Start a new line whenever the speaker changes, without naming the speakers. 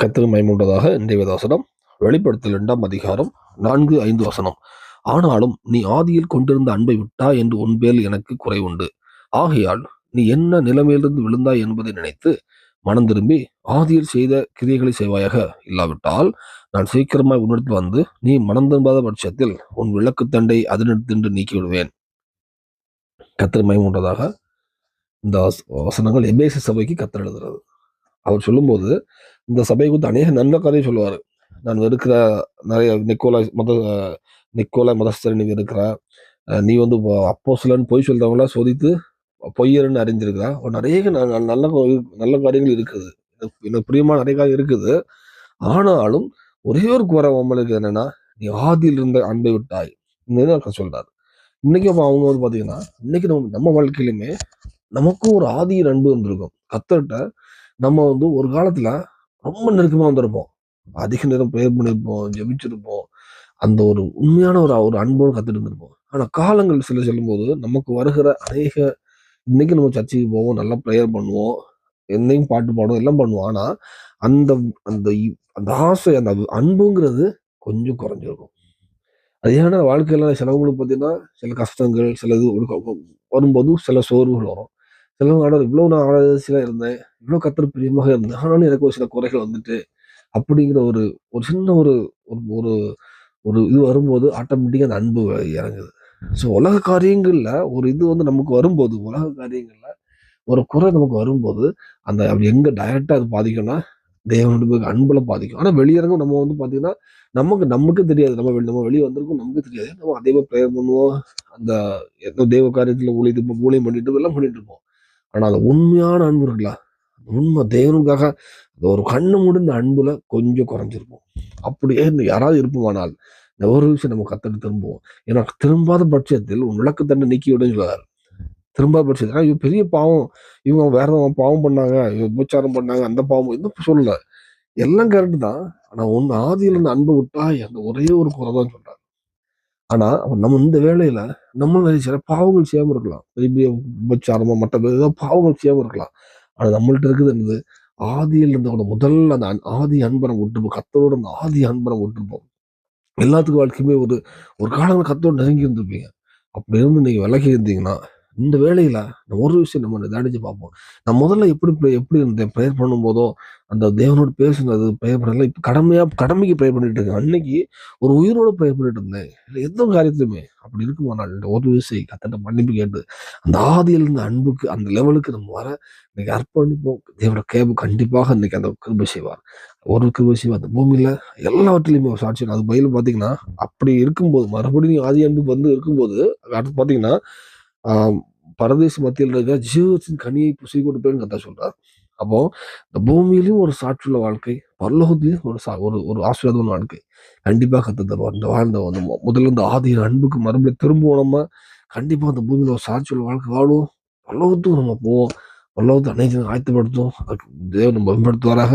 கத்திர மைமுண்டதாக இன்றைய வசனம். வெளிப்படுத்தல் இரண்டாம் அதிகாரம் நான்கு ஐந்து வசனம். ஆனாலும் நீ ஆதியில் கொண்டிருந்த அன்பை விட்டாய் என்று உன்பேல் எனக்கு குறை உண்டு. ஆகையால் நீ என்ன நிலைமையிலிருந்து விழுந்தாய் என்பதை நினைத்து மனம் திரும்பி ஆதியில் செய்த கிரியைகளை செய்வாயாக இல்லாவிட்டால் நான் சீக்கிரமாய் உன்னிடத்தில் வந்து நீ மனம் திரும்பாத பட்சத்தில் உன் விளக்கு தண்டை அதனிடத்தின்று நீக்கி கத்திர மைமுண்டதாக இந்த வசனங்கள் எபேசி சபைக்கு கத்தர் எழுதுறது அவர் சொல்லும்போது இந்த சபை குறித்து அநேக நல்ல கதையை சொல்லுவார். நான் வெறுக்கிற நிறைய நிக்கோலாய் மத நிக்கோலாய் மதஸ்தர் நீ வெறுக்கிற. நீ வந்து அப்போ சிலன்னு பொய் சொல்கிறவங்களாம் சோதித்து பொய்யர்னு அறிஞ்சிருக்கிறா ஒரு நிறைய ந- ந- நல்ல நல்ல காரியங்கள் இருக்குது. எனக்கு எனக்கு பிரியமான நிறைய காரியம் இருக்குது. ஆனாலும் ஒரே ஒரு குறை அவங்களுக்கு என்னன்னா நீ ஆதியில் இருந்த அன்பை விட்டாய். இன்னும் சொல்றாரு. இன்னைக்கு அப்போ அவங்க வந்து பார்த்தீங்கன்னா இன்னைக்கு நம்ம நம்ம வாழ்க்கையிலுமே நமக்கும் ஒரு ஆதியின் அன்பு இருந்திருக்கும் கத்தர்கிட்ட நம்ம வந்து ஒரு காலத்துல ரொம்ப நெருக்கமா வந்திருப்போம். அதிக நேரம் ப்ரேயர் பண்ணியிருப்போம் ஜெபிச்சிருப்போம். அந்த ஒரு உண்மையான ஒரு ஒரு அன்போடு கத்துட்டு இருந்திருப்போம். ஆனா காலங்கள் சில செல்லும்போது நமக்கு வருகிற அநேக இன்னைக்கு நம்ம சர்ச்சைக்கு போவோம் நல்லா ப்ரேயர் பண்ணுவோம் என்னையும் பாட்டு பாடுவோம் எல்லாம் பண்ணுவோம். ஆனா அந்த அந்த அந்த ஆசை அந்த அன்புங்கிறது கொஞ்சம் குறைஞ்சிருக்கும். அது ஏன்னா வாழ்க்கையில சிலவங்களுக்கு பார்த்தீங்கன்னா சில கஷ்டங்கள் சில இது வரும்போது சில சோர்வுகள் வரும். சிலவங்க ஆனால் இவ்வளோ நான் ஆராய்ச்சியாக இருந்தேன். இவ்வளோ கத்திர பிரியமாக இருந்தேன். ஆனாலும் எனக்கு ஒரு சில குறைகள் வந்துட்டு அப்படிங்கிற ஒரு ஒரு சின்ன ஒரு ஒரு ஒரு ஒரு இது வரும்போது ஆட்டோமேட்டிக்காக அந்த அன்பு இறங்குது. ஸோ உலக காரியங்களில் ஒரு இது வந்து நமக்கு வரும்போது உலக காரியங்களில் ஒரு குறை நமக்கு வரும்போது அந்த அப்படி எங்கே டைரக்டா அது பாதிக்கும்னா தேவனுடைய அன்பில் பாதிக்கும். ஆனால் வெளியரங்கம் நம்ம வந்து பார்த்தீங்கன்னா நமக்கு நமக்கு தெரியாது. நம்ம நம்ம வெளியே வந்திருக்கோம் நமக்கு தெரியாது. நம்ம அதே ப்ரேயர் பண்ணுவோம். அந்த ஏதோ தேவ காரியத்தில் ஊழியம் ஊழியம் பண்ணிட்டு எல்லாம் பண்ணிட்டு இருப்போம். ஆனால் அது உண்மையான அன்பு இருக்குல்ல. உண்மை. தேவனுக்காக அந்த ஒரு கண்ணு முடிந்த அன்புல கொஞ்சம் குறைஞ்சிருப்போம் அப்படியே இந்த யாராவது இருப்போமானால் இந்த ஒரு விஷயம் நம்ம கத்தட்டு திரும்புவோம். ஏன்னா திரும்பாத பட்சத்தில் உன் விளக்கு தண்டை நீக்கி விடுன்னு திரும்பாத பட்சத்தில். இவன் பெரிய பாவம். இவங்க வேற ஏதாவது பாவம் பண்ணாங்க. இவன் உபச்சாரம் பண்ணாங்க. அந்த பாவம். எதுவும் சொல்லலை. எல்லாம் கரெக்டு தான். ஆனால் ஒன்று ஆதியில் இருந்து அன்பு விட்டா அந்த ஒரே ஒரு குறை தான் சொல்கிறார் ஆனால் நம்ம இந்த வேலையில் நம்ம நிறைய சில பாவங்கள் செய்யாமல் இருக்கலாம். பெரிய உபச்சாரமாக மற்ற ஏதோ பாவங்கள் செய்யாமல் இருக்கலாம். ஆனால் நம்மள்ட்ட இருக்குது என்னது? ஆதியில் இருந்தவங்க முதல்ல அந்த அன்- ஆதி அன்பரம் விட்டுப்போம் கத்தரோட அந்த ஆதி அன்பரம் விட்டுருப்போம் எல்லாத்துக்கும் வாழ்க்கையுமே ஒரு ஒரு காலங்கள் கத்தோடு நெருங்கி இருந்திருப்பீங்க. அப்படி இருந்து நீங்கள் விலகி இருந்தீங்கன்னா இந்த வேலையில ஒரு விஷயம் நம்ம நிதானிச்சு பார்ப்போம். நான் முதல்ல எப்படி எப்படி இருந்தேன் ப்ரேயர் பண்ணும்போதோ அந்த தேவனோட பேசுனது ப்ரேயர் பண்ணல இப்போ கடமையா கடமைக்கு ப்ரேயர் பண்ணிட்டு இருக்கேன். அன்னைக்கு ஒரு உயிரோட ப்ரே பண்ணிட்டு இருந்தேன். இல்லை எந்த காரியத்துலையுமே அப்படி இருக்குமா? நான் ஒரு விஷயம் கத்தட்ட மன்னிப்பு கேட்டு அந்த ஆதியில் இருந்த அன்புக்கு அந்த லெவலுக்கு நம்ம வர இன்னைக்கு அர்ப்பணிப்போம். தேவனோட கேபு கண்டிப்பாக இன்னைக்கு அந்த கிருபை செய்வார். ஒரு கிருபை செய்வார். அந்த பூமியில எல்லாவற்றிலையுமே ஒரு சாட்சி அது பயில பாத்தீங்கன்னா அப்படி இருக்கும்போது மறுபடியும் ஆதி அன்பு வந்து இருக்கும்போது அடுத்து பாத்தீங்கன்னா பரதேச மத்தியில் இருக்க ஜீவத்தின் கனியை புசி கொடுப்பேன்னு கத்தா சொல்றார் அப்போ இந்த பூமியிலையும் ஒரு சாற்றுள்ள வாழ்க்கை பரலோகத்திலையும் ஒரு சா ஒரு ஒரு ஆசீர்வாதமான வாழ்க்கை. கண்டிப்பாக கத்து தருவார். இந்த வாழ்ந்த வந்து முதல்ல இந்த ஆதி அன்புக்கு மறுபடியும் திரும்புவோம் நம்ம கண்டிப்பாக அந்த பூமியில் ஒரு சாட்சியுள்ள வாழ்க்கை வாழும் பரலோகத்துக்கும் நம்ம போவோம். பரலோகத்தை அனைத்தையும் ஆயத்தப்படுத்தும் அதுக்கு தேவன் நம்ம மேம்படுத்துவாராக.